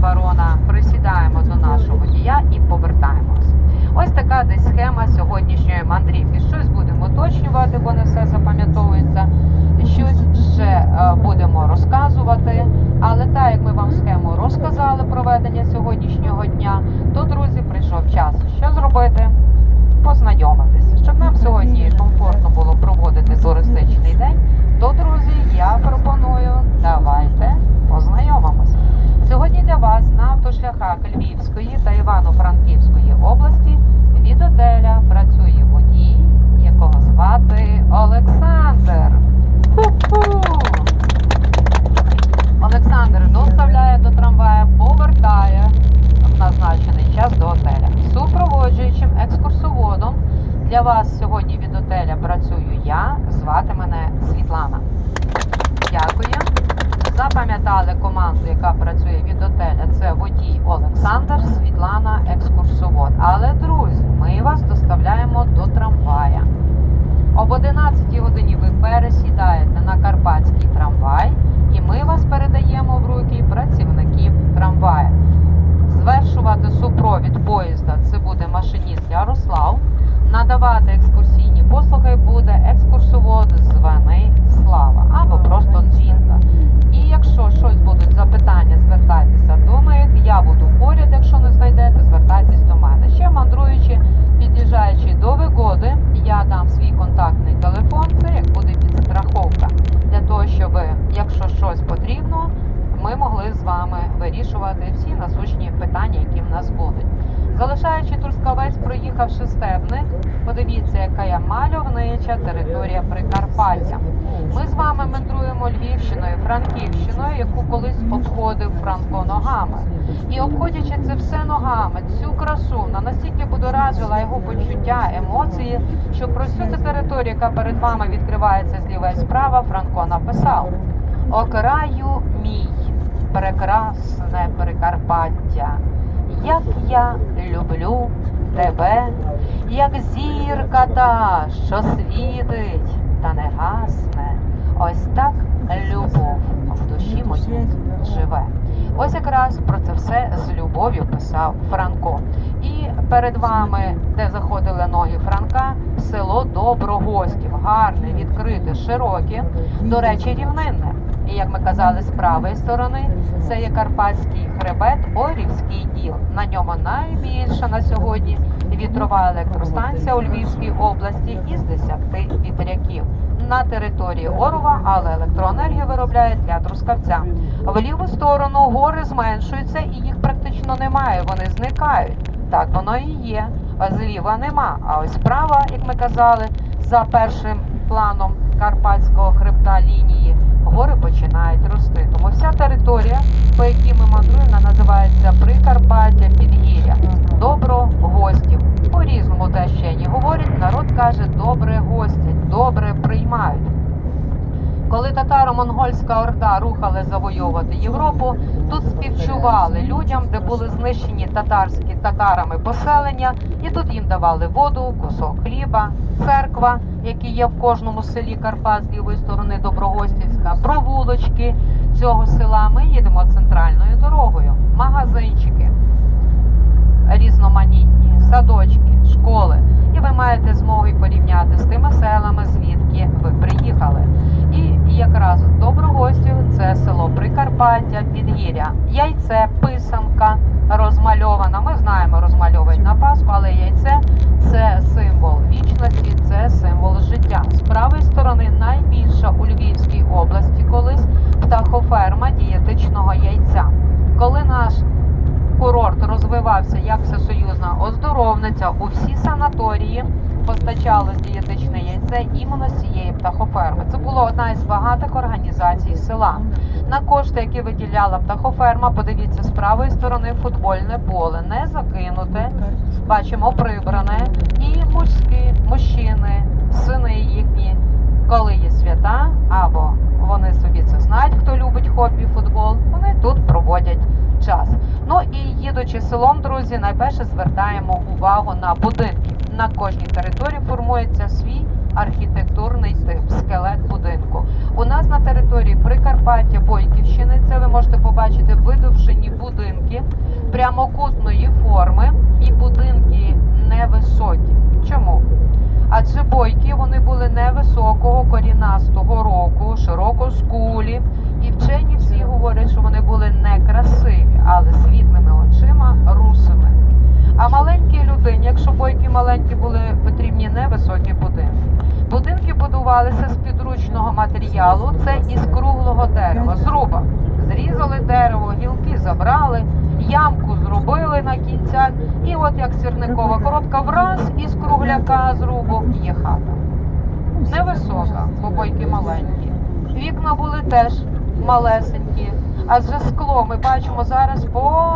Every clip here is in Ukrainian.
барона, присідаємо до нашого водія і повертаємось. Ось така десь схема сьогоднішньої мандрівки. Щось будемо уточнювати, бо не все запам'ятовується. Щось ще е, будемо розказувати. Але так як ми вам схему розказали проведення сьогоднішнього дня, то друзі прийшов час. Що зробити? Познайомитися. Подивіться, яка мальовнича територія Прикарпаття. Ми з вами мандруємо Львівщиною, Франківщиною, яку колись обходив Франко ногами. І обходячи це все ногами, цю красу вона настільки будоражила його почуття, емоції, що про всю цю територію, яка перед вами відкривається зліва і справа, Франко написав: О краю мій, прекрасне Прикарпаття, як я люблю тебе, як зірка та, що світить та не гасне. Ось так любов в душі моїй живе. Ось якраз про це все з любов'ю писав Франко. І перед вами, де заходили ноги Франка, село Доброгостів, гарне, відкрите, широке, до речі, рівнинне. І як ми казали, з правої сторони це є Карпатський хребет, Орівський діл. На ньому найбільша на сьогодні вітрова електростанція у Львівській області із 10 вітряків. На території Орова, але електроенергію виробляють для Трускавця. В ліву сторону гори зменшуються і їх практично немає. Вони зникають. Так воно і є. Зліва нема. А ось справа, як ми казали, за першим планом Карпатського хребта лінії гори починають рости. Тому вся територія, по якій ми мандруємо, називається Прикарпаття, Підгір'я. Добро гостів. По-різному та ще не говорять. Народ каже, добре Коли татаро-монгольська орда рухали завойовувати Європу, тут співчували людям, де були знищені татарські татарами поселення, і тут їм давали воду, кусок хліба, церква, які є в кожному селі Карпат з лівої сторони Доброгостівська, провулочки цього села. Ми їдемо центральною дорогою, магазинчики різноманітні, садочки, школи. І ви маєте змогу і порівняти з тими селами, звідки ви приїхали. І якраз Доброгостів це село Прикарпаття, Підгір'я, яйце, писанка розмальована. Ми знаємо, розмальовують на Пасху, але яйце це символ вічності, це символ життя. З правої сторони найбільша у Львівській області колись птахоферма дієтичного яйця. Коли наш курорт розвивався як всесоюзна оздоровниця, у всі санаторії постачалось дієтичне яйце іменно з цієї птахоферми. Це була одна із багатих організацій села. На кошти, які виділяла птахоферма, подивіться з правої сторони футбольне поле, не закинуте. Бачимо прибране. І мужські мужчини, сини їхні, коли є свята, або вони собі це знають, хто любить хобі футбол, вони тут проводять час. Ну і їдучи селом, друзі, найперше звертаємо увагу на будинки. На кожній території формується свій архітектурний тип, скелет будинку. У нас на території Прикарпаття, Бойківщини, це ви можете побачити видовжені будинки, прямокутної форми і будинки невисокі. Чому? Адже бойки вони були невисокого, корінастого року, широкоскулі. І вчені всі говорять, що вони були некрасиві, але світлими очима, русими. А маленькій людині, якщо бойки маленькі були, потрібні невисокі будинки. Будинки будувалися з підручного матеріалу, це із круглого дерева, зруба. Зрізали дерево, гілки забрали, ямку зробили на кінцях, і от як сірникова коробка враз із кругляка зрубу є хата. Невисока, бо бойки маленькі. Вікна були теж малесенькі, адже скло ми бачимо зараз по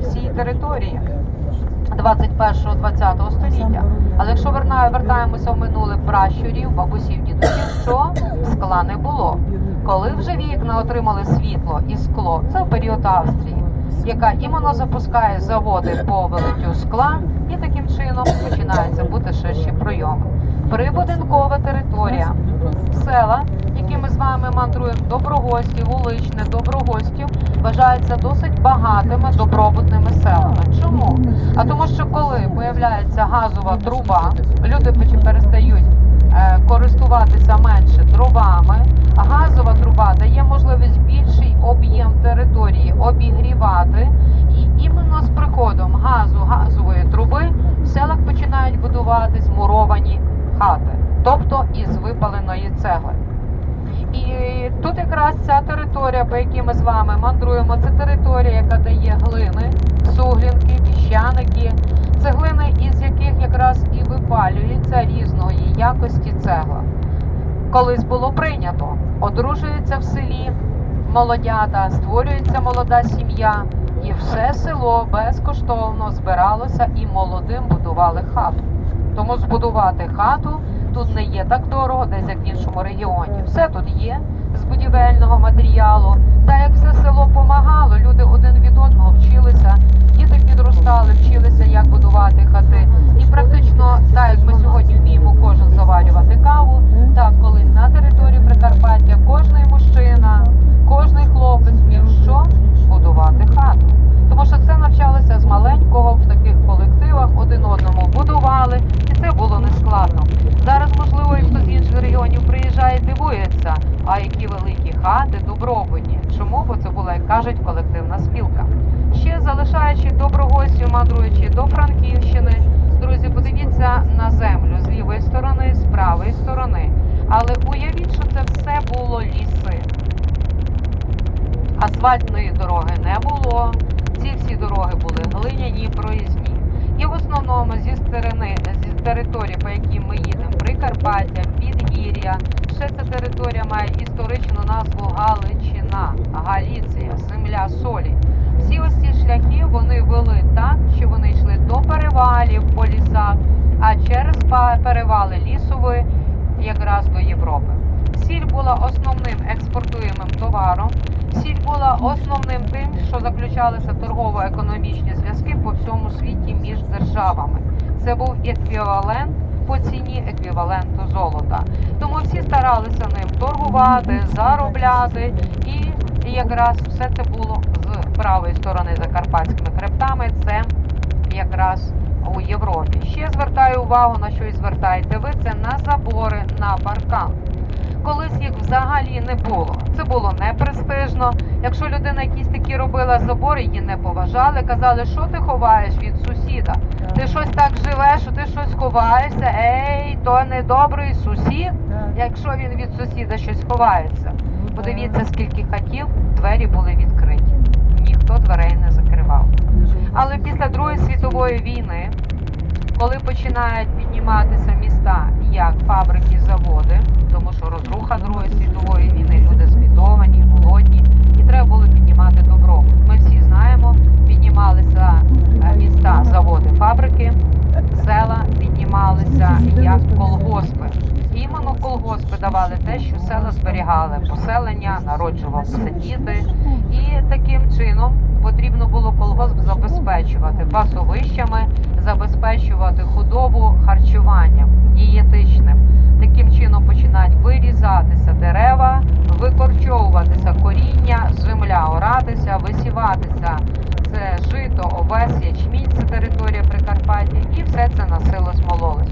всій території 21-20 століття. Але якщо вертаємося в минуле пращурів, бабусів, дідусів, що скла не було. Коли вже вікна отримали світло і скло, це в період Австрії, яка іменно запускає заводи по вилиттю скла, і таким чином починається бути ширші прийоми. Прибудинкова територія, села, які ми з вами мандруємо, доброгості, вуличне, доброгостів, вважаються досить багатими добробутними селами. Чому? А тому, що коли появляється газова труба, люди перестають е, користуватися менше дровами. А газова труба дає можливість більший об'єм території обігрівати. І іменно з приходом газу газової труби в селах починають будуватись муровані хати, тобто із випаленої цегли. І тут якраз ця територія, по якій ми з вами мандруємо, це територія, яка дає глини, суглінки, піщаники, це глини, із яких якраз і випалюється різної якості цегла. Колись було прийнято, одружується в селі молодята, створюється молода сім'я, і все село безкоштовно збиралося і молодим будували хату. Тому збудувати хату тут не є так дорого, десь як в іншому регіоні. Все тут є з будівельного матеріалу. Та як все село помагало, люди один від одного вчилися, діти підростали, вчилися, як будувати хати. І практично, так як ми сьогодні вміємо кожен заварювати каву, так колись на території Прикарпаття кожний мужчина, кожний хлопець вмів що будувати хату. Тому що це навчалося з маленького в таких колективах, один одному будували, і це було нескладно. Зараз, можливо, і хто з інших регіонів приїжджає, і дивується, а які великі хати, добробутні. Чому? Бо це була, як кажуть, колективна спілка. Ще залишаючи доброгостю, мандруючи до Франківщини, друзі, подивіться на землю з лівої сторони, з правої сторони. Але уявіть, було ліси. Асфальтної дороги не було. Ці всі дороги були глиняні, проїзні. І в основному зі сторони, зі території, по якій ми їдемо, Прикарпаття, Підгір'я, ще ця територія має історичну назву Галичина, Галіція, земля солі. Всі ось ці шляхи вони вели так, що вони йшли до перевалів по лісах, а через перевали лісові якраз до Європи. Сіль була основним експортуємим товаром. Сіль була основним тим, що заключалися торгово-економічні зв'язки по всьому світі між державами. Це був еквівалент по ціні еквіваленту золота. Тому всі старалися ним торгувати, заробляти, і якраз все це було з правої сторони за карпатськими хребтами. Це якраз у Європі. Ще звертаю увагу на що і звертаєте ви це на забори на паркан. Колись їх взагалі не було. Це було непрестижно. Якщо людина якісь такі робила забори, її не поважали, казали, що ти ховаєш від сусіда. Ти щось так живеш, що ти щось ховаєшся. Ей, то недобрий сусід, якщо він від сусіда щось ховається. Подивіться, скільки хатів двері були відкриті. Ніхто дверей не закривав. Але після Другої світової війни, коли починають підніматися міста як фабрики, заводи, тому що розруха Другої світової війни, люди збідовані, голодні, і треба було піднімати добробут. Ми всі знаємо, піднімалися е, міста, заводи, фабрики, села піднімалися як колгоспи. Іменно колгоспи давали те, що села зберігали поселення, народжувалися діти. І таким чином потрібно було колгосп забезпечувати пасовищами, забезпечувати худобу харчуванням дієтичним. Таким чином починають вирізатися дерева, викорчовуватися коріння, земля оратися, висіватися це жито, овес, ячмінь, це територія Прикарпаття, і все це на силу смололось.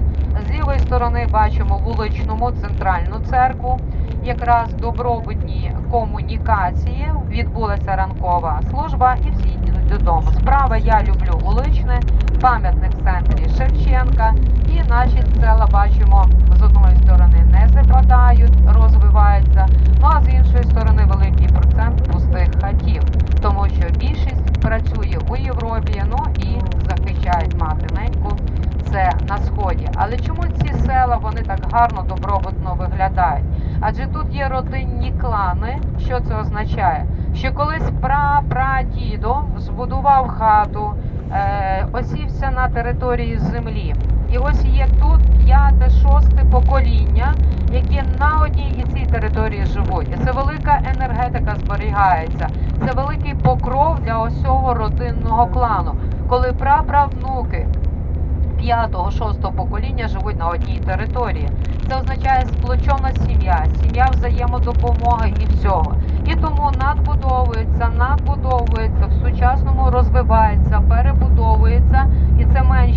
З лівої сторони бачимо вуличному центральну церкву. Якраз добробутні комунікації відбулася ранкова служба, і всі йдуть додому. Справа я люблю вуличне, пам'ятник в центрі Шевченка. І наші села бачимо з одної сторони не западають, розвиваються. Ну а з іншої сторони великий процент пустих хатів, тому що більшість працює у Європі, ну і захищають мати неньку. Це на сході. Але чому ці села вони так гарно добробутно виглядають? Адже тут є родинні клани. Що це означає? Що колись пра-прадідо збудував хату, е, осівся на території землі. І ось є тут п'яте, шосте покоління, які на одній і цій території живуть. І це велика енергетика зберігається. Це великий покров для усього родинного клану, коли праправнуки п'ятого, шостого покоління живуть на одній території. Це означає сплочена сім'я, сім'я взаємодопомоги і всього. І тому надбудовується, надбудовується в сучасному розвивається, перебудовується, і це менші